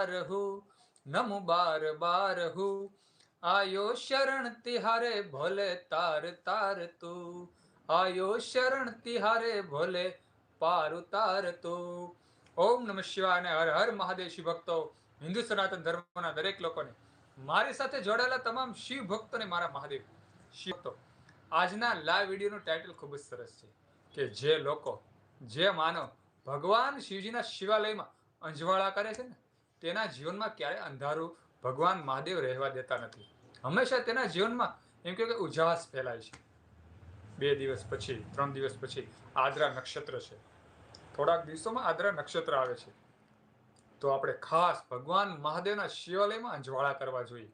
રહુ નમુ બાર બારહુ. આયો શરણ તિહારે ભોલે તાર તાર તું. આયો શરણ તિહારે ભોલે પાર તાર તું. ઓમ નમઃ શિવાય અને હર હર મહાદેવ શિવ ભક્તો, હિન્દુ સનાતન ધર્મના દરેક લોકોને. મારી સાથે જોડાયેલા તમામ શિવ ભક્તોને મારા મહાદેવ. શિવ ભક્તો, આજના લાઈવ વિડીયોનું ટાઇટલ ખૂબ જ સરસ છે કે જે લોકો, જે માનવ ભગવાન શિવજીના શિવાલયમાં અંજવાળા કરે છે ને તેના જીવનમાં ક્યારે અંધારું ભગવાન મહાદેવ રહેવા દેતા નથી. હંમેશા તેના જીવનમાં એમ કે ઉજાસ ફેલાય છે. બે દિવસ પછી, ત્રણ દિવસ પછી આદ્રા નક્ષત્ર છે. થોડાક દિવસોમાં આદ્રા નક્ષત્ર આવે છે. તો આપણે ખાસ ભગવાન મહાદેવના શિવાલયમાં અંજવાળા કરવા જોઈએ.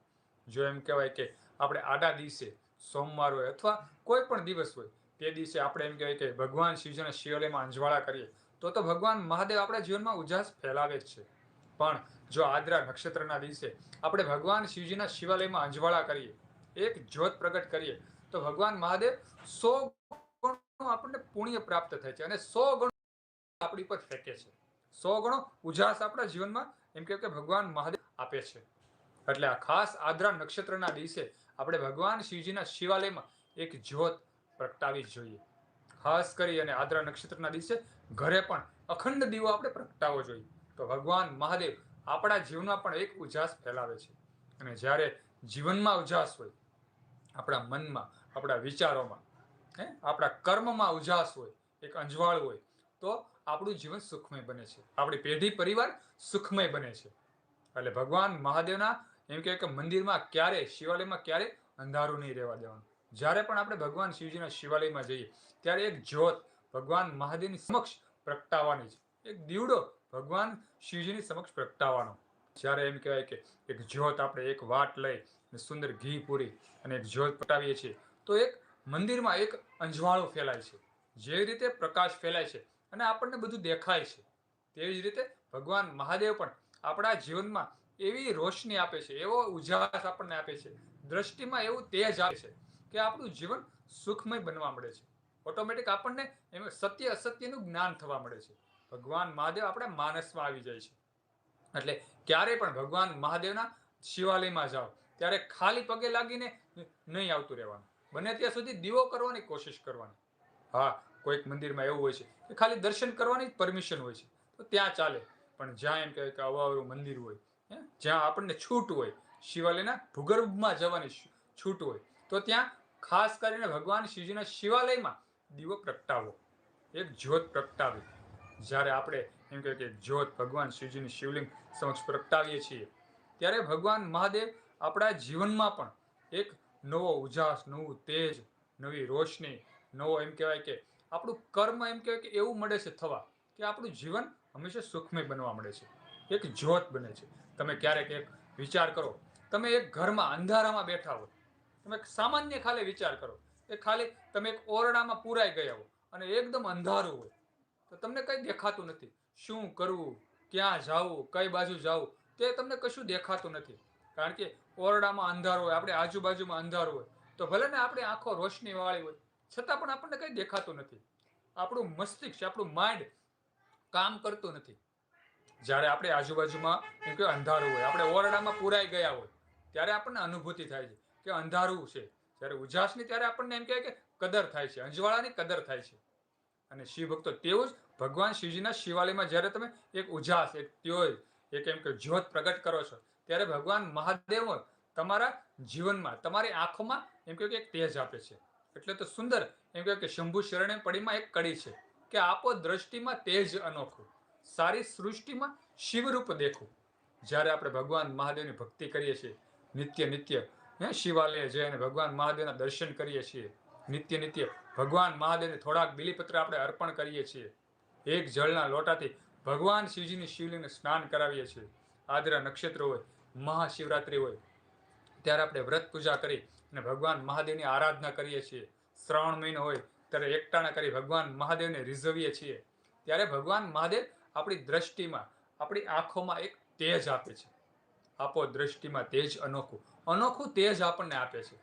જો એમ કહેવાય કે આપણે આડા દિવસે, સોમવાર હોય અથવા કોઈ પણ દિવસ હોય, તે દિવસે આપણે એમ કહેવાય કે ભગવાન શિવજીના શિવાલયમાં અંજવાળા કરીએ, તો તો ભગવાન મહાદેવ આપણા જીવનમાં ઉજાસ ફેલાવે જ છે. પણ જો આદ્રા નક્ષત્રના દિવસે આપણે ભગવાન શિવજીના શિવાલયમાં અંજવાળા કરીએ, એક જ્યોત પ્રગટ કરીએ, તો ભગવાન મહાદેવ સો ગણો આપણને પુણ્ય પ્રાપ્ત થાય છે અને સો ગણો આપણી પર ફેંકે છે. સો ગણો ઉજાસ આપણા જીવનમાં એમ કે ભગવાન મહાદેવ આપે છે. એટલે આ ખાસ આદ્રા નક્ષત્રના દિવસે આપણે ભગવાન શિવજીના શિવાલયમાં એક જ્યોત પ્રગટાવી જોઈએ. ખાસ કરી અને આદ્રા નક્ષત્રના દિવસે ઘરે પણ અખંડ દીવો આપણે પ્રગટાવવો જોઈએ. તો ભગવાન મહાદેવ આપણા જીવનમાં પણ એક ઉજાસ ફેલાવે છે. અને જ્યારે જીવનમાં ઉજાસ હોય, આપણા મનમાં, આપણા વિચારોમાં, હે, આપણા કર્મમાં ઉજાસ હોય, એક અંજવાળ હોય, તો આપણું જીવન સુખમય બને છે. આપણી પેઢી પરિવાર સુખમય બને છે. એટલે ભગવાન મહાદેવના એમ કે મંદિરમાં ક્યારે, શિવાલયમાં ક્યારે અંધારું નહીં રહેવા દેવાનું. જ્યારે પણ આપણે ભગવાન શિવજીના શિવાલયમાં જઈએ, ત્યારે એક જ્યોત ભગવાન મહાદેવની સમક્ષ પ્રગટાવવાની છે. એક દીવડો ભગવાન શિવજીની સમક્ષ પ્રગટાવવાનો. જ્યારે એમ કહેવાય કે એક જ્યોત આપણે એક વાટ લઈ અને સુંદર ઘી પૂરી અને એક જ્યોત પટાવીએ છીએ, તો એક મંદિરમાં એક અંજવાળો ફેલાય છે. જે રીતે પ્રકાશ ફેલાય છે અને આપણને બધું દેખાય છે, તેવી જ રીતે ભગવાન મહાદેવ પણ આપણા જીવનમાં એવી રોશની આપે છે, એવો ઉજાસ આપણને આપે છે. દ્રષ્ટિમાં એવું તેજ આવે છે કે આપણું જીવન સુખમય બનવા મળે છે. ઓટોમેટિક આપણને એમ સત્ય અસત્યનું જ્ઞાન થવા મળે છે. ભગવાન મહાદેવ આપણે માનસમાં આવી જાય છે. એટલે ક્યારે પણ ભગવાન મહાદેવના શિવાલયમાં જાઓ, ત્યારે ખાલી પગે લાગીને નહીં આવતું રહેવાનું. બને ત્યાં સુધી દીવો કરવાની કોશિશ કરવાની. હા, કોઈક મંદિરમાં એવું હોય છે કે ખાલી દર્શન કરવાની પરમિશન હોય છે. તો ત્યાં ચાલે. પણ જ્યાં એમ કહેવાય કે અવાવરું મંદિર હોય જ્યાં આપણને છૂટ હોય, શિવાલયના ભૂગર્ભમાં જવાની છૂટ હોય, તો ત્યાં ખાસ કરીને ભગવાન શિવજીના શિવાલયમાં દીવો પ્રગટાવો. એક જ્યોત પ્રગટાવી. જ્યારે આપણે એમ કહીએ કે જ્યોત ભગવાન શિવજીની શિવલિંગ સમક્ષ પ્રગટાવીએ છીએ, ત્યારે ભગવાન મહાદેવ આપણા જીવનમાં પણ એક નવો ઉજાસ, નવું તેજ, નવી રોશની, નવો એમ કહેવાય કે આપણું કર્મ એમ કહેવાય કે એવું મળે છે થવા કે આપણું જીવન હંમેશા સુખમય બનવા મળે છે. એક જ્યોત બને છે. તમે ક્યારેક એક વિચાર કરો, તમે એક ઘરમાં અંધારામાં બેઠા હો, તમે સામાન્ય ખાલી વિચાર કરો, એ ખાલી તમે એક ઓરડામાં પૂરાઈ ગયા હો અને એકદમ અંધારું હોય. તો તમને કંઈ દેખાતું નથી. શું કરવું, ક્યાં જવું, કઈ બાજુ જવું, તે તમને કશું દેખાતું નથી. કારણ કે ઓરડામાં અંધારું હોય, આપણે આજુબાજુમાં અંધારું હોય, તો ભલે ને આપણી આંખો રોશની વાળી હોય, છતાં પણ આપણને કંઈ દેખાતું નથી. આપણું મસ્તિષ્ક, આપણું માઇન્ડ કામ કરતું નથી. જ્યારે આપણે આજુબાજુમાં એમ કે અંધારું હોય, આપણે ઓરડામાં પુરાઈ ગયા હોય, ત્યારે આપણને અનુભૂતિ થાય છે કે અંધારું છે. જ્યારે ઉજાસની, ત્યારે આપણને એમ કહે કે કદર થાય છે, અંજવાળાની કદર થાય છે. અને શિવ ભક્તો તેવું જ ભગવાન શિવજીના શિવાલયમાં જ્યારે તમે એક ઉજાસ, એક તેઓ એક એમ કે જ્યોત પ્રગટ કરો છો, ત્યારે ભગવાન મહાદેવ તમારા જીવનમાં, તમારી આંખોમાં એમ કે એક તેજ આપે છે. એટલે તો સુંદર એમ કે શંભુ શરણે પડીમાં એક કડી છે કે આપો દ્રષ્ટિમાં તેજ અનોખું, સારી સૃષ્ટિમાં શિવરૂપ દેખું. જ્યારે આપણે ભગવાન મહાદેવની ભક્તિ કરીએ છીએ, નિત્ય નિત્ય, હે શિવાલય જઈને ભગવાન મહાદેવના દર્શન કરીએ છીએ, નિત્ય નિત્ય ભગવાન મહાદેવને થોડાક બિલીપત્ર આપણે અર્પણ કરીએ છીએ. એક જળના લોટાથી ભગવાન શિવજીની શિવલિંગને સ્નાન કરાવીએ છીએ. આદરા નક્ષત્ર હોય, મહાશિવરાત્રિ હોય, ત્યારે આપણે વ્રત પૂજા કરી અને ભગવાન મહાદેવની આરાધના કરીએ છીએ. શ્રાવણ મહિનો હોય, ત્યારે એકટાણા કરી ભગવાન મહાદેવને રીઝવીએ છીએ. ત્યારે ભગવાન મહાદેવ આપણી દ્રષ્ટિમાં, આપણી આંખોમાં એક તેજ આપે છે. આપો દ્રષ્ટિમાં તેજ અનોખું. અનોખું તેજ આપણને આપે છે.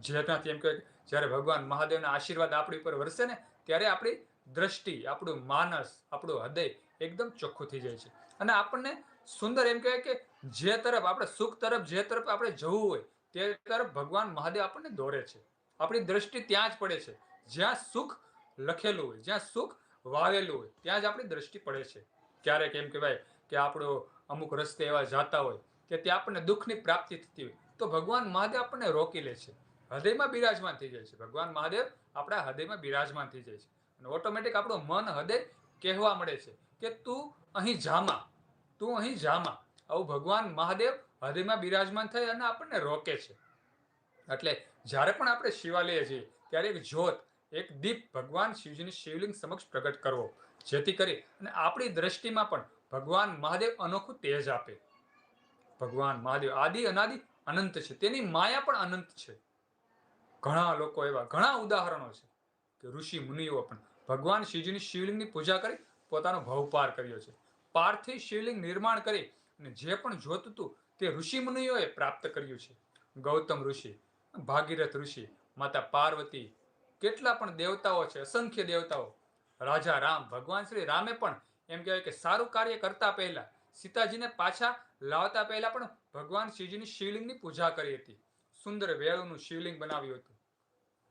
જેનાથી એમ કહે જ્યારે ભગવાન મહાદેવના આશીર્વાદ આપણી ઉપર વરસે ને, ત્યારે આપણી દ્રષ્ટિ, આપણું માનસ, આપણું હૃદય એકદમ ચોખ્ખું થઈ જાય છે. અને આપણને સુંદર એમ કહેવાય કે જે તરફ આપણે સુખ તરફ, જે તરફ આપણે જવું હોય, તે તરફ ભગવાન મહાદેવ આપણને દોરે છે. આપણી દ્રષ્ટિ ત્યાં જ પડે છે. જ્યાં સુખ લખેલું હોય, જ્યાં સુખ વાવેલું હોય, ત્યાં જ આપણી દ્રષ્ટિ પડે છે. ક્યારેક એમ કહેવાય કે આપણો અમુક રસ્તે એવા જાતા હોય કે ત્યાં આપણને દુઃખની પ્રાપ્તિ થતી હોય, તો ભગવાન મહાદેવ આપણને રોકી લે છે. હૃદયમાં બિરાજમાન થઈ જાય છે. ભગવાન મહાદેવ આપણા હૃદયમાં બિરાજમાન થઈ જાય છે. અને ઓટોમેટિક આપણું મન હૃદય કહેવા મળે છે કે તું અહીં જામા, તું અહીં જામા. આવું ભગવાન મહાદેવ હૃદયમાં બિરાજમાન થઈ અને આપણને રોકે છે. એટલે જ્યારે પણ આપણે શિવાલય છીએ ત્યારે એક જ્યોત, એક દીપ ભગવાન શિવજીની શિવલિંગ સમક્ષ પ્રગટ કરવો. જેથી કરી અને આપણી દ્રષ્ટિમાં પણ ભગવાન મહાદેવ અનોખું તેજ આપે. ભગવાન મહાદેવ આદિ અનાદિ અનંત છે. તેની માયા પણ અનંત છે. ઘણા લોકો એવા, ઘણા ઉદાહરણો છે કે ઋષિ મુનિઓ પણ ભગવાન શિવજીની શિવલિંગની પૂજા કરી પોતાનો ભવ પાર કર્યો છે. પારથી શિવલિંગ નિર્માણ કરી અને જે પણ જોતું તે ઋષિ મુનિઓએ પ્રાપ્ત કર્યું છે. ગૌતમ ઋષિ, ભાગીરથ ઋષિ, માતા પાર્વતી, કેટલા પણ દેવતાઓ છે, અસંખ્ય દેવતાઓ. રાજા રામ, ભગવાન શ્રી રામે પણ એમ કહેવાય કે સારું કાર્ય કરતા પહેલા, સીતાજીને પાછા લાવતા પહેલા પણ ભગવાન શિવજીની શિવલિંગની પૂજા કરી હતી. સુંદર વેળુનું શિવલિંગ બનાવ્યું હતું.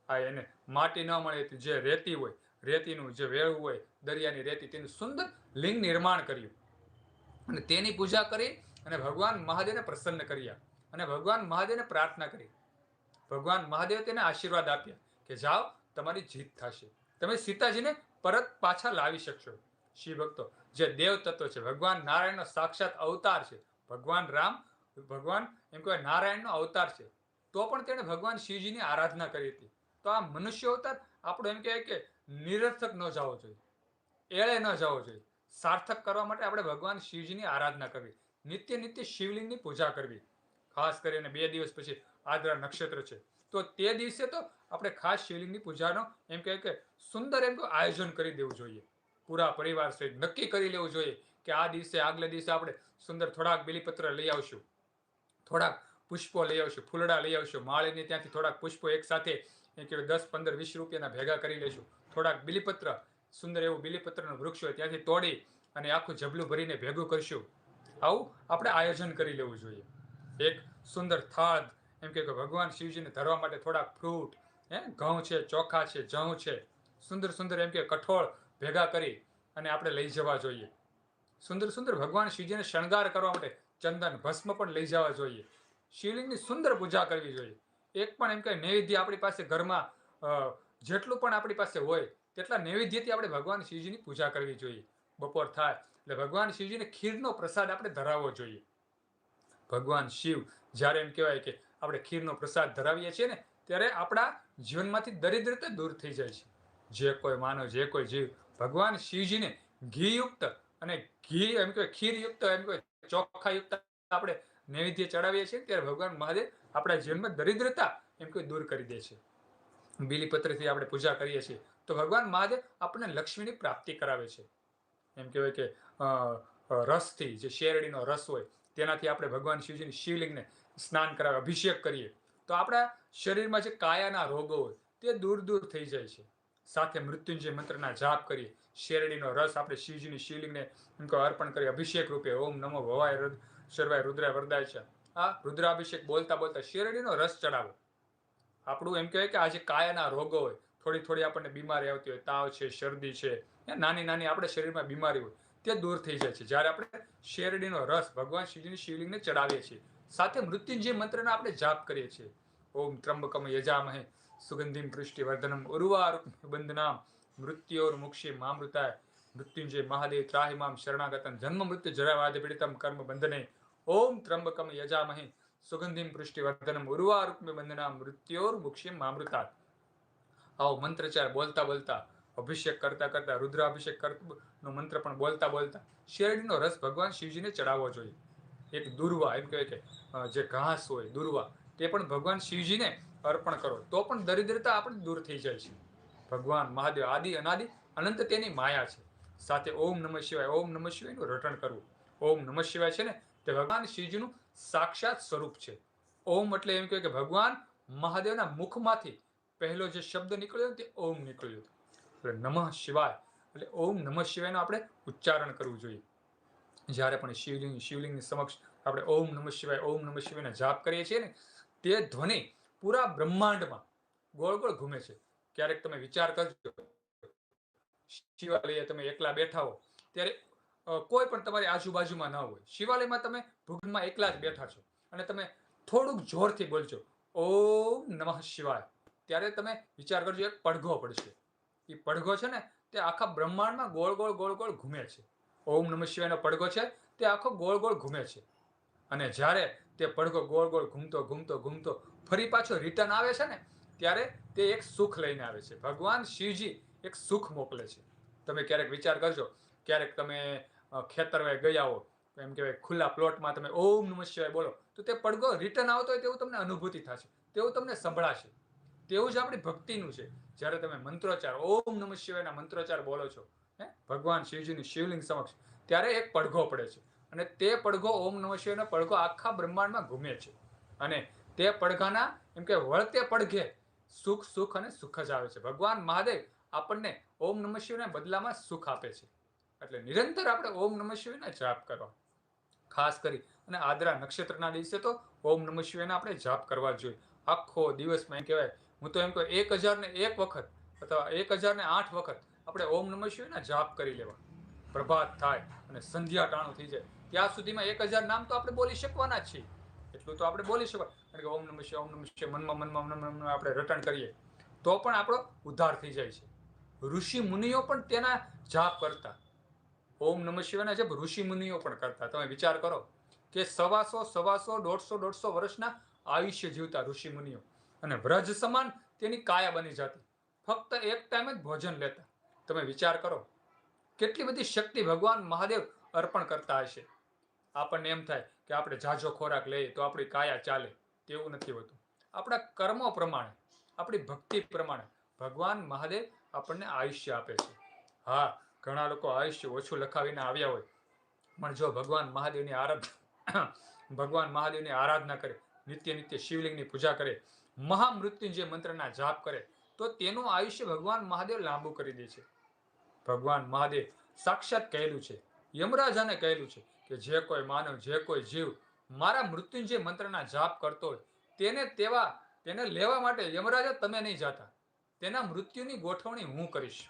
આ એને માટી ન મળે જે રેતી હોય, રેતીનું જે વેળું હોય, દરિયાની રેતી, તેનું સુંદર લિંગ નિર્માણ કર્યું. અને તેની પૂજા કરી અને ભગવાન મહાદેવને પ્રસન્ન કર્યા અને ભગવાન મહાદેવને પ્રાર્થના કરી. ભગવાન મહાદેવ તેને આશીર્વાદ આપ્યા કે જાઓ, તમારી જીત થશે. તમે સીતાજીને પરત પાછા લાવી શકશો. શિવ ભક્તો, જે દેવ તત્વ છે, ભગવાન નારાયણનો સાક્ષાત અવતાર છે, ભગવાન રામ, ભગવાન એમ કહેવાય નારાયણનો અવતાર છે, તો પણ તેણે ભગવાન શિવજીની આરાધના કરી હતી. તો આ મનુષ્ય અવતાર આપણો એમ કહેવાય કે નિરર્થક ન જવો જોઈએ. એળે ન જવો જોઈએ. સાર્થક કરવા માટે આપણે ભગવાન શિવજીની આરાધના કરવી. નિત્ય નિત્ય શિવલિંગની પૂજા કરવી. ખાસ કરીને બે દિવસ પછી આદ્રા નક્ષત્ર છે. તો તે દિવસે તો આપણે ખાસ શિવલિંગની પૂજાનો એમ કહે કે સુંદર એમ આયોજન કરી દેવું જોઈએ. પૂરા પરિવાર સહિત નક્કી કરી લેવું જોઈએ કે આ દિવસે, આગલે દિવસે આપણે સુંદર થોડાક બિલીપત્ર લઈ આવશું. થોડાક પુષ્પો લઈ આવશું, ફૂલડા લઈ આવશું. માળીને ત્યાંથી થોડાક પુષ્પો એક સાથે એ કે દસ, પંદર, વીસ રૂપિયાના ભેગા કરી લઈશું થોડાક બિલીપત્ર, સુંદર એવું બિલીપત્રનું વૃક્ષ હોય ત્યાંથી તોડી અને આખું જબલું ભરીને ભેગું કરશું. આવું આપણે આયોજન કરી લેવું જોઈએ. એક સુંદર થાદ, એમ કે ભગવાન શિવજીને ધરવા માટે થોડાક ફ્રૂટ, હે, ઘઉં છે, ચોખા છે, જઉં છે, સુંદર સુંદર એમ કે કઠોળ ભેગા કરી અને આપણે લઈ જવા જોઈએ. સુંદર સુંદર ભગવાન શિવજીને શણગાર કરવા માટે ચંદન ભસ્મ પણ લઈ જવા જોઈએ. શિવલિંગની સુંદર પૂજા કરવી જોઈએ. એક પણ એમ કે નૈવેદ્ય આપણી પાસે ઘરમાં જેટલું પણ આપણી પાસે હોય, તેટલા નૈવેદ્યથી આપણે ભગવાન શિવજીની પૂજા કરવી જોઈએ. બપોર થાય એટલે ભગવાન શિવજીને ખીરનો પ્રસાદ આપણે ધરાવવો જોઈએ. ભગવાન શિવ જ્યારે એમ કહેવાય કે આપણે ખીરનો પ્રસાદ ધરાવીએ છીએ ને, ત્યારે આપણા જીવનમાંથી દરિદ્રતા દૂર થઈ જાય છે. જે કોઈ માનવ, જે કોઈ જીવ, ભગવાન શિવજીને ઘીયુક્ત અને ઘી એમ કહેવાય ખીરયુક્ત, એમ કહેવાય ચોખાયુક્ત આપણે નૈવેદ્ય ચડાવીએ છીએ ત્યારે ભગવાન મહાદેવ આપણા જીવનમાં દરિદ્રતા એમ કે દૂર કરી દે છે. બીલીપત્રથી આપણે પૂજા કરીએ છીએ, તો ભગવાન મહાદેવ આપણને લક્ષ્મીની પ્રાપ્તિ કરાવે છે. એમ કહેવાય કે રસથી, જે શેરડીનો રસ હોય, તેનાથી આપણે ભગવાન શિવજીની શિવલિંગને સ્નાન કરાવે, અભિષેક કરીએ. તો આપણા શરીરમાં જે કાયાના રોગો હોય, તે દૂર દૂર થઈ જાય છે. સાથે મૃત્યુંજય મંત્રના જાપ કરીએ, શેરડીનો રસ આપણે શિવજીની શિવલિંગને એમ અર્પણ કરી અભિષેક રૂપે, ઓમ નમો ભવાય શર્વાય રુદ્રાય વરદાય છે આ રુદ્રાભિષેક બોલતા બોલતા શેરડીનો રસ ચડાવો. આપણું એમ કહેવાય કે આ જે કાયાના રોગો હોય, થોડી થોડી આપણને બીમારી આવતી હોય, તાવ છે, શરદી છે નાની નાની આપણે શરીરમાં બીમારી હોય, તે દૂર થઈ જાય છે. જ્યારે આપણે શેરડીનો રસ ભગવાન શિવજીની શિવલિંગને ચડાવીએ છીએ, સાથે મૃત્યુંજય મંત્રનો આપણે જાપ કરીએ છીએ. ઓમ ત્રંબકમ યજામહે, સુગંધિમ પૃષ્ટિવર્ધનમ ઉર્વારૂપ બંધનામ, મૃત્યોર મુક્ષી મામૃતાય, મૃત્યુંજય મહાદેવ ત્રાહિમામ શરણાગતમ, જન્મ મૃત્યુ જરાવાદ પીડિતમ, કર્મ બંધને ઓમ ત્રંબકમ યજામહે સુગંધિમ પૃષ્ટિવર્ધનમ ઉર્વારુક્મ બંધનામ મૃત્યોર મુક્ષી મામૃતાય આવો મંત્રચાર બોલતા બોલતા અભિષેક કરતા કરતા રુદ્રાભિષેક કરનો મંત્ર પણ બોલતા બોલતા શેરડીનો રસ ભગવાન શિવજીને ચડાવવો જોઈએ એક દુર્વા એમ કહે કે જે ઘાસ હોય દુર્વા તે પણ ભગવાન શિવજીને અર્પણ કરો તો પણ દરિદ્રતા આપણે દૂર થઈ જાય છે ભગવાન મહાદેવ આદિ અનાદિ અનંત તેની માયા છે સાથે ઓમ નમઃ શિવાય ઓમ નમઃ શિવાયનું રટણ કરવું। ઓમ નમઃ શિવાય છે ને તે ભગવાન શિવજીનું સાક્ષાત સ્વરૂપ છે. ઓમ એટલે એમ કહેવાય કે ભગવાન મહાદેવના મુખમાંથી પહેલો જે શબ્દ નીકળ્યો તે ઓમ નીકળ્યો એટલે નમઃ શિવાય. એટલે ઓમ નમઃ શિવાયનું આપણે ઉચ્ચારણ કરવું જોઈએ. જ્યારે પણ શિવલિંગ, શિવલિંગની સમક્ષ આપણે ઓમ નમઃ શિવાય, ઓમ નમઃ શિવાયના જાપ કરીએ છીએ ને, તે ધ્વનિ પૂરા બ્રહ્માંડમાં ગોળ ગોળ ઘૂમે છે. ક્યારેક તમે વિચાર કરજો, શિવાલયે તમે એકલા બેઠા હો, ત્યારે કોઈ પણ તમારી આજુબાજુમાં ન હોય. શિવાલયમાં તમે ભૂગમાં એકલા જ બેઠા છો. અને તમે થોડુંક જોરથી બોલજો, ઓમ નમઃ શિવાય. ત્યારે તમે વિચાર કરજો, એક પડઘો પડશે. એ પડઘો છે ને, તે આખા બ્રહ્માંડમાં ગોળ ગોળ ગોળ ગોળ ઘૂમે છે. ઓમ નમઃ શિવાયનો પડઘો છે, તે આખો ગોળ ગોળ ઘૂમે છે. અને જ્યારે તે પડઘો ગોળ ગોળ ઘૂમતો ઘૂમતો ઘૂમતો ફરી પાછો રિટર્ન આવે છે ને, ત્યારે તે એક સુખ લઈને આવે છે. ભગવાન શિવજી એક સુખ મોકલે છે. તમે ક્યારેક વિચાર કરજો ક્યારેક તમે ખેતરમાં ગયા હો એમ કહેવાય ખુલ્લા પ્લોટમાં તમે ઓમ નમઃ શિવાય બોલો, તો તે પડઘો રિટર્ન આવતો હોય તેવું તમને અનુભૂતિ થશે, તેવું તમને સંભળાશે. તેવું જ આપણી ભક્તિનું છે. જ્યારે તમે મંત્રોચ્ચાર, ઓમ નમઃ શિવાયના મંત્રોચ્ચાર બોલો છો, હે, ભગવાન શિવજીની શિવલિંગ સમક્ષ, ત્યારે એક પડઘો પડે છે. અને તે પડઘો ઓમ નમઃ શિવાયનો પડઘો આખા બ્રહ્માંડમાં ઘૂમે છે. અને તે પડઘાના, એમ કે વળતે પડઘે સુખ સુખ અને સુખ જ આવે છે. ભગવાન મહાદેવ આપણને ઓમ નમઃ શિવાયના બદલામાં સુખ આપે છે. એટલે નિરંતર આપણે ઓમ નમઃ શિવાયના જાપ કરવા. ખાસ કરી. અને આદરા નક્ષત્રના દિવસે તો ઓમ નમઃ શિવાયના આપણે જાપ કરવા જોઈએ. આખો દિવસમાં એમ કહેવાય, હું તો એમ કહું, એક હજારને એક વખત અથવા એક હજારને આઠ વખત આપણે ઓમ નમઃ શિવાયના જાપ કરી લેવા. પ્રભાત થાય અને સંધ્યા ટાણું થઈ જાય. ત્યાં સુધીમાં એક હજાર નામ તો આપણે બોલી શકવાના છીએ. એટલું તો આપણે બોલી શકવા કારણ કે ઓમ નમઃ શિવાય, ઓમ નમઃ શિવાય મનમાં મનમાં મનમાં આપણે રટણ કરીએ. તો પણ આપણો ઉદ્ધાર થઈ જાય છે. ઋષિ મુનિઓ પણ તેના જાપ કરતા. ઓમ નમઃ શિવાના જપ ઋષિ મુનિઓ પણ કરતા. તમે વિચાર કરો કે સવાસો સવાસો, દોઢસો દોઢસો વર્ષના આયુષ્ય જીવતા ઋષિ મુનિઓ. અને વ્રજ સમાન તેની કાયા બની જતી. ફક્ત એક ટાઈમ જ ભોજન લેતા. તમે વિચાર કરો, કેટલી બધી શક્તિ ભગવાન મહાદેવ અર્પણ કરતા હશે. આપણને એમ થાય કે આપણે જાજો ખોરાક લઈએ તો આપણી કાયા ચાલે. તેવું નથી હોતું. આપણા કર્મો પ્રમાણે, આપણી ભક્તિ પ્રમાણે ભગવાન મહાદેવ આપણને આયુષ્ય આપે છે. હા ઘણા લોકો આયુષ્ય ઓછું લખાવીને આવ્યા હોય. પણ જો ભગવાન મહાદેવની આરાધના ભગવાન મહાદેવની આરાધના કરે, નિત્ય નિત્ય શિવલિંગની પૂજા કરે, મહામૃત્યુંજય મંત્રના જાપ કરે, તો તેનું આયુષ્ય ભગવાન મહાદેવ લાંબુ કરી દે છે. ભગવાન મહાદેવ સાક્ષાત કહેલું છે, યમરાજાને કહેલું છે કે જે કોઈ માનવ, જે કોઈ જીવ મારા મૃત્યુંજય મંત્રના જાપ કરતો હોય, તેને તેવા તેને લેવા માટે યમરાજા તમે નહીં જાતા. તેના મૃત્યુની ગોઠવણી હું કરીશ.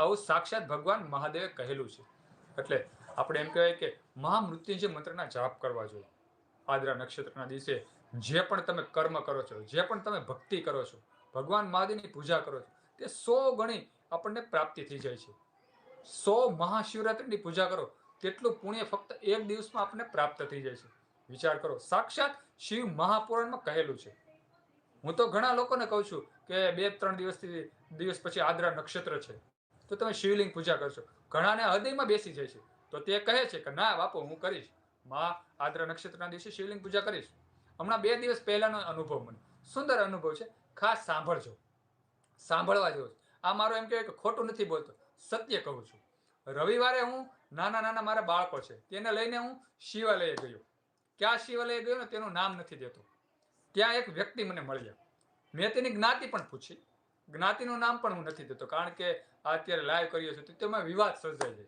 આવું સાક્ષાત ભગવાન મહાદેવે કહેલું છે. એટલે આપણે એમ કહેવાય કે મહામૃત્યુંજય મંત્રના જાપ કરવા જોઈએ. આદરા નક્ષત્રના દિવસે જે પણ તમે કર્મ કરો છો, જે પણ તમે ભક્તિ કરો છો, ભગવાન મહાદેવની પૂજા કરો છો, તે સો ગણી આપણને પ્રાપ્તિ થઈ જાય છે. સો મહાશિવરાત્રિની પૂજા કરો, તેટલું પુણ્ય ફક્ત એક દિવસમાં આપણને પ્રાપ્ત થઈ જાય છે. વિચાર કરો, સાક્ષાત શિવ મહાપુરાણમાં કહેલું છે. હું તો ઘણા લોકોને કહું છું કે બે ત્રણ દિવસથી, દિવસ પછી આદ્રા નક્ષત્ર છે. તો તમે શિવલિંગ પૂજા કરશો. ઘણાને હૃદયમાં બેસી જાય છે. તો તે કહે છે કે, ના, બાપુ, હું કરીશ. મા આદ્ર નક્ષત્રના દિવસે શિવલિંગ પૂજા કરીશ. હમણાં બે દિવસ પહેલાનો અનુભવ મને. સુંદર અનુભવ છે. ખાસ સાંભળજો. સાંભળવા જેવો આ મારો એમ કહેવાય કે ખોટું નથી બોલતો. સત્ય કહું છું. રવિવારે હું નાના નાના મારા બાળકો છે. તેને લઈને હું શિવાલયે ગયો. ક્યાં શિવાલયે ગયો ને તેનું નામ નથી દેતો. ત્યાં એક વ્યક્તિ મને મળ્યા. મેં તેની જ્ઞાતિ પણ પૂછી. જ્ઞાતિનું નામ પણ હું નથી દેતો, કારણ કે અત્યારે લાઈવ કર્યો છે, તો તેમાં વિવાદ સર્જાય છે.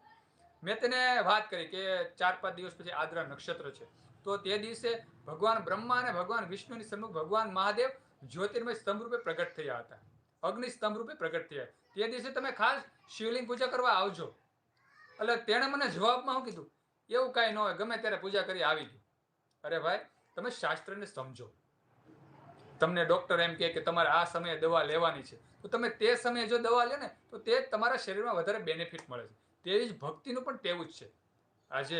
મેં તેને વાત કરી કે ચાર પાંચ દિવસ પછી આદ્રા નક્ષત્ર છે. તો તે દિવસે ભગવાન બ્રહ્મા અને ભગવાન વિષ્ણુની સન્મુખ ભગવાન મહાદેવ જ્યોતિર્મય સ્તંભ રૂપે પ્રગટ થયા હતા. અગ્નિ સ્તંભ રૂપે પ્રગટ થયા. તે દિવસે તમે ખાસ શિવલિંગ પૂજા કરવા આવજો. એટલે તેણે મને જવાબમાં શું કીધું? એવું કાંઈ ન હોય, ગમે ત્યારે પૂજા કરી આવી ગયું અરે ભાઈ, તમે શાસ્ત્રને સમજો. તમને ડોક્ટર એમ કહે કે તમારે આ સમયે દવા લેવાની છે. તો તમે તે સમયે જો દવા લે ને, તો તે તમારા શરીરમાં વધારે બેનિફિટ મળે છે. તેવી જ ભક્તિનું પણ તેવું જ છે. આજે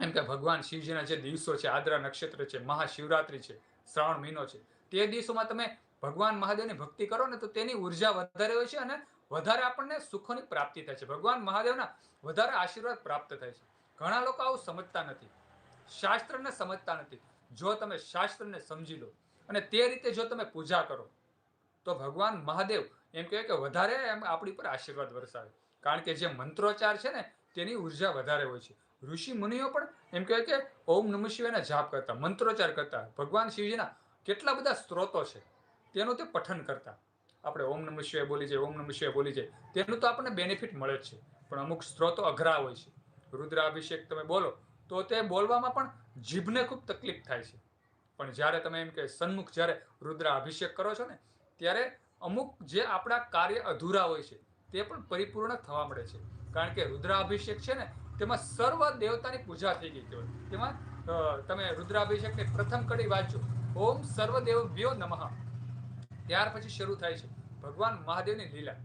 એમ કે ભગવાન શિવજીના જે દિવસો છે, આદ્રા નક્ષત્ર છે, મહાશિવરાત્રિ છે, શ્રાવણ મહિનો છે, તે દિવસોમાં તમે ભગવાન મહાદેવની ભક્તિ કરો ને, તો તેની ઊર્જા વધારે હોય છે અને વધારે આપણને સુખોની પ્રાપ્તિ થાય છે. ભગવાન મહાદેવના વધારે આશીર્વાદ પ્રાપ્ત થાય છે. ઘણા લોકો આવું સમજતા નથી. શાસ્ત્રને સમજતા નથી. જો તમે શાસ્ત્રને સમજી લો અને તે રીતે જો તમે પૂજા કરો, તો ભગવાન મહાદેવ એમ કહે કે વધારે એમ આપણી પર આશીર્વાદ વરસાવે. કારણ કે જે મંત્રોચ્ચાર છે ને, તેની ઊર્જા વધારે હોય છે. ઋષિ મુનિઓ પણ એમ કહેવાય કે ઓમ નમઃ શિવાયના જાપ કરતા, મંત્રોચ્ચાર કરતા. ભગવાન શિવજીના કેટલા બધા સ્ત્રોતો છે, તેનું તે પઠન કરતા. આપણે ઓમ નમઃ શિવાય બોલી જાય, ઓમ નમઃ શિવાય બોલી જાય, તેનું તો આપણને બેનિફિટ મળે જ છે. પણ અમુક સ્ત્રોતો અઘરા હોય છે. રુદ્રાભિષેક તમે બોલો, તો તે બોલવામાં પણ જીભને ખૂબ તકલીફ થાય છે. પણ જ્યારે તમે એમ કે સન્મુખ જ્યારે રુદ્રાભિષેક કરો છો ને, ત્યારે અમુક જે આપણા કાર્ય અધૂરા હોય છે, તે પણ પરિપૂર્ણ થવા મળે છે. કારણ કે રુદ્રાભિષેક છે ને, તેમાં સર્વ દેવતાની પૂજા થઈ ગઈ હોય. તેમાં તમે રુદ્રાભિષેકની પ્રથમ કડી વાંચો, ઓમ સર્વદેવભ્યો નમઃ. ત્યાર પછી શરૂ થાય છે ભગવાન મહાદેવની લીલા.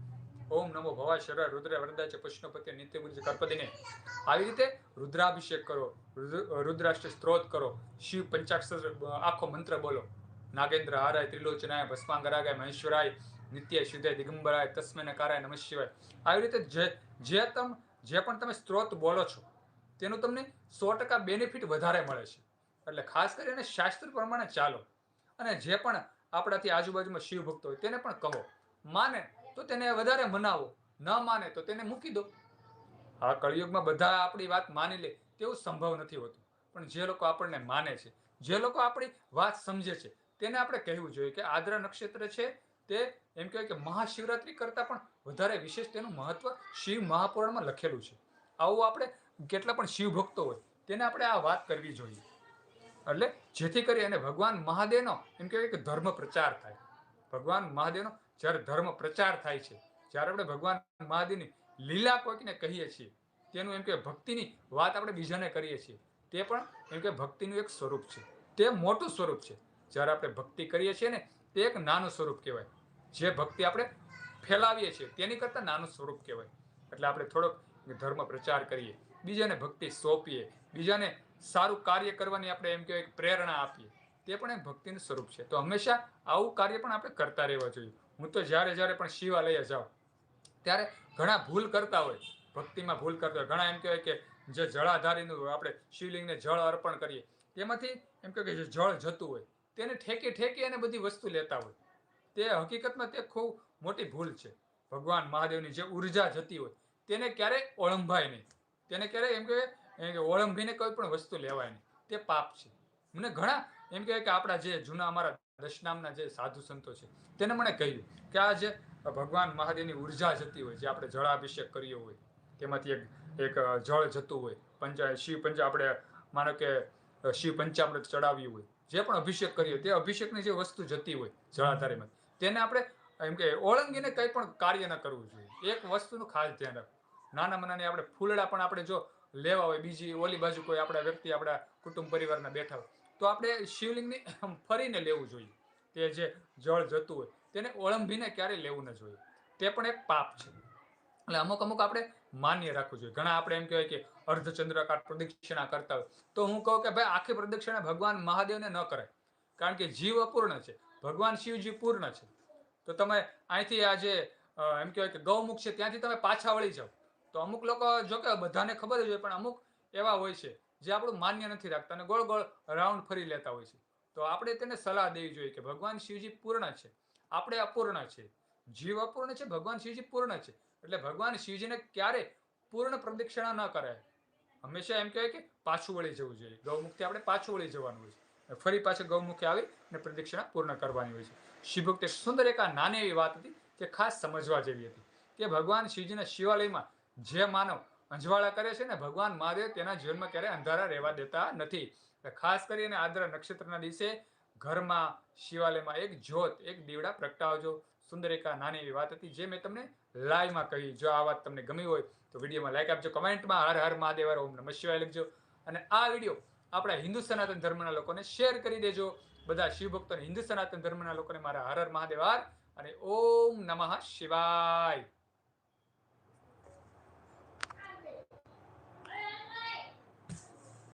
ઓમ નમો ભવા શર રુદ્ર છે પુષ્ણપતિ નિત્ય ગુરુજ કર્પદિને આવી રીતે રુદ્રાભિષેક કરો, રુદ્ર- રુદ્રાષ્ટ સ્ત્રોત કરો, શિવ પંચાક્ષર આખો મંત્ર બોલો. નાગેન્દ્ર હારાય, ત્રિલોચનાય, ભસ્માંગરાગાય, મહેશ્વરાય, નિત્ય શુદ્ધ દિગંબરાય તસ્મે નકારાય નમઃ શિવાય. આવી રીતે જે જે તમ, જે પણ તમે સ્ત્રોત બોલો છો, તેનું તમને સો ટકા બેનિફિટ વધારે મળે છે. એટલે ખાસ કરીને શાસ્ત્ર પ્રમાણે ચાલો. અને જે પણ આપણાથી આજુબાજુમાં શિવ ભક્તો હોય, તેને પણ કહો. માને તો તેને વધારે મનાવો. ન માને તો તેને મૂકી દો. આ કળિયુગમાં બધા આપણી વાત માની લે તેવું સંભવ નથી હોતું. પણ જે લોકો આપણને માને છે, જે લોકો આપણી વાત સમજે છે, તેને આપણે કહેવું જોઈએ કે આદ્રા નક્ષત્ર છે તે એમ કહેવાય કે મહાશિવરાત્રિ કરતાં પણ વધારે વિશેષ તેનું મહત્વ શિવ મહાપુરાણમાં લખેલું છે. આવું આપણે કેટલા પણ શિવ ભક્તો હોય તેને આપણે આ વાત કરવી જોઈએ. એટલે જેથી કરી અને ભગવાન મહાદેવનો એમ કહેવાય કે ધર્મ પ્રચાર થાય. ભગવાન મહાદેવનો જ્યારે ધર્મ પ્રચાર થાય છે, જ્યારે આપણે ભગવાન મહાદેવની લીલા કોઈકને કહીએ છીએ, તેનું એમ કે ભક્તિની વાત આપણે બીજાને કરીએ છીએ, તે પણ એમ કે ભક્તિનું એક સ્વરૂપ છે. તે મોટું સ્વરૂપ છે. જ્યારે આપણે ભક્તિ કરીએ છીએ ને, તે એક નાનું સ્વરૂપ કહેવાય. જે ભક્તિ આપણે ફેલાવીએ છીએ, તેની કરતાં નાનું સ્વરૂપ કહેવાય. એટલે આપણે થોડોક ધર્મ પ્રચાર કરીએ, બીજાને ભક્તિ સોંપીએ, બીજાને સારું કાર્ય કરવાની આપણે એમ કહેવાય પ્રેરણા આપીએ. તે પણ એક ભક્તિનું સ્વરૂપ છે. તો હંમેશા આવું કાર્ય પણ આપણે કરતા રહેવા જોઈએ. હું તો જ્યારે જ્યારે પણ શિવાલય જાઉં, ત્યારે ઘણા ભૂલ કરતા હોય. ભક્તિમાં ભૂલ કરતા હોય. ઘણા એમ કહેવાય કે જે જળાધારીનું આપણે શિવલિંગને જળ અર્પણ કરીએ. તેમાંથી એમ કહેવાય કે જે જળ જતું હોય, તેને ઠેકી ઠેકી અને બધી વસ્તુ લેતા હોય. તે હકીકતમાં તે ખૂબ મોટી ભૂલ છે. ભગવાન મહાદેવની જે ઊર્જા જતી હોય, તેને ક્યારેય ઓળંભાય નહીં. તેને ક્યારેય એમ કે ઓળંભીને કોઈ પણ વસ્તુ લેવાય નહીં. તે પાપ છે. મને ઘણા એમ કહેવાય કે આપણા જે જૂના અમારા દશનામના જે સાધુ સંતો છે, તેને મને કહ્યું કે આ જે ભગવાન મહાદેવની ઊર્જા જતી હોય, જે આપણે જળાભિષેક કર્યો હોય, તેમાંથી એક એક જળ જતું હોય, પંચા, શિવ પંચા આપણે, માનો કે શિવ પંચામૃત ચડાવ્યું હોય, જે પણ અભિષેક કર્યો તે અભિષેકની જે વસ્તુ જતી હોય જળાધારીમાં, તેને આપણે, એમ કે, ઓળંગીને કંઈ પણ કાર્ય ન કરવું જોઈએ. એક વસ્તુનું ખાસ ધ્યાન રાખવું. નાના મનાની આપણે ફૂલડા પણ આપણે જો લેવા હોય, બીજી ઓલી બાજુ કોઈ આપણા વ્યક્તિ, આપણા કુટુંબ પરિવારના બેઠા હોય તો આપણે શિવલિંગની ફરીને લેવું જોઈએ. તે જે જળ જતું હોય, તેને ઓળંભીને ક્યારેય લેવું ન જોઈએ. તે પણ એક પાપ છે. એટલે અમુક અમુક આપણે માન્ય રાખવું જોઈએ. ઘણા આપણે એમ કહેવાય કે અર્ધચંદ્રાકાર પ્રદક્ષિણા કરતા હોય. તો હું કહું કે ભાઈ, આખી પ્રદક્ષિણા ભગવાન મહાદેવને ન કરાય. કારણ કે જીવ અપૂર્ણ છે. ભગવાન શિવજી પૂર્ણ છે. તો તમે અહીંથી આ જે એમ કહેવાય કે ગૌમુખ છે, ત્યાંથી તમે પાછા વળી જાઓ. તો અમુક લોકો, જો કે બધાને ખબર જ હોય, પણ અમુક એવા હોય છે જે આપણું માન્ય નથી રાખતા અને ગોળ ગોળ રાઉન્ડ ફરી લેતા હોય છે. તો આપણે તેને સલાહ દેવી જોઈએ કે ભગવાન શિવજી પૂર્ણ છે. આપણે અપૂર્ણ છે. જીવ અપૂર્ણ છે, ભગવાન શિવજી પૂર્ણ છે. એટલે ભગવાન શિવજીને ક્યારે પૂર્ણ પ્રદક્ષિણા ન કરાય. હંમેશા એમ કહેવાય કે પાછું વળી જવું જોઈએ. ગૌમુખથી આપણે પાછું વળી જવાનું હોય છે. ફરી પાછું ગૌમુખે આવી અને પ્રદક્ષિણા પૂર્ણ કરવાની હોય છે. શિવભક્ત એક સુંદર એક આ નાની એવી વાત હતી જે ખાસ સમજવા જેવી હતી કે ભગવાન શિવજીના શિવાલયમાં જે માનવ અંજવાળા કરે છે ને, ભગવાન મહાદેવ તેના જીવનમાં ક્યારેય અંધારા રહેવા દેતા નથી. ખાસ કરીને આદ્ર નક્ષત્રના દિવસે ઘરમાં શિવાલયમાં એક જ્યોત, એક દીવડા પ્રગટાવજો. સુંદર એક આ નાની એવી વાત હતી જે મેં તમને લાઈવમાં કહી. જો આ વાત તમને ગમી હોય તો વિડીયોમાં લાઈક આપજો, કમેન્ટમાં હર હર મહાદેવ ઓમ નમઃ શિવાય લખજો. અને આ વીડિયો આપણા હિન્દુ સનાતન ધર્મના લોકોને શેર કરી દેજો. બધા શિવ ભક્તોને હિન્દુ સનાતન ધર્મના લોકોને મારા હર હર મહાદેવ અને ઓમ નમઃ શિવાય.